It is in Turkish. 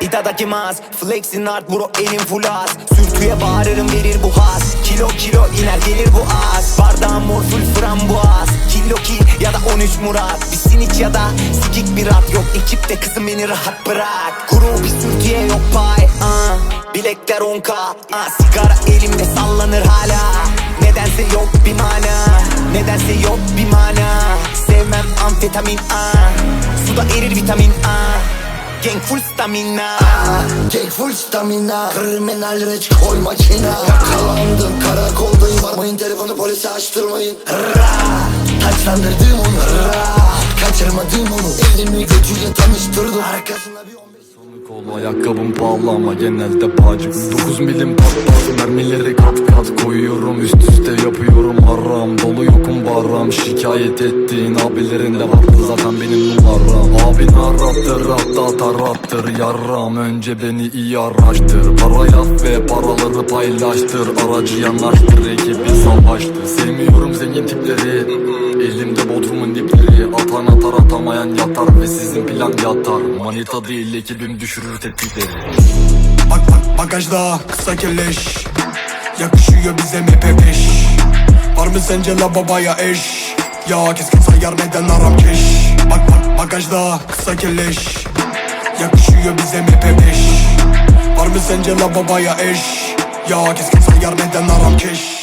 vida da más Flexin art bro elim full az. Sürtüye bağırırım verir bu haz. Kilo kilo iner gelir bu az. Bardağım mor full frambuaz Kilo ki ya da 13 Murat. Bir siniç ya da sikik bir at Yok. Ekipte kızım beni rahat bırak. Kuru bir sürtüye yok pay ah. Bilekler 10k ah. Sigara elimde sallanır hala. Nedense yok bir mana. Nedense yok bir mana. Sevmem amfetamin ah. Suda erir vitamin ah. Gang full stamina. Tek full stamina. Kriminal reç koy makina. Yakalandım karakoldayım. Varmayın telefonu polise açtırmayın. Ra. Taçlandırdım onu Ra. Kaçırmadım onu. Elimi götüyle tanıştırdım. Arkasına bir 15 Kol ayakkabım pahalı ama genelde pacık 9 milim patlar mermileri kat baram Şikayet ettiğin abilerin de vardı zaten benim numaram Abin arattır hatta tarattır yarram. Önce beni iyi araştır Para yaz ve paraları paylaştır. Aracı yanaştır ekibi savaştır. Sevmiyorum zengin tipleri Elimde bodrumun dipleri. Atan atar atamayan yatar Ve sizin plan yatar. Manita değil ekibim düşürür tetikleri Bak bak bagajda kısa keleş. Yakışıyor bize MP5 Var sence la babaya eş? Ya keskin sayar neden aram keş? Bak bak bagajda kısa keleş Yakışıyor bize MP5 Var mı sence la babaya eş? Ya keskin sayar neden aram keş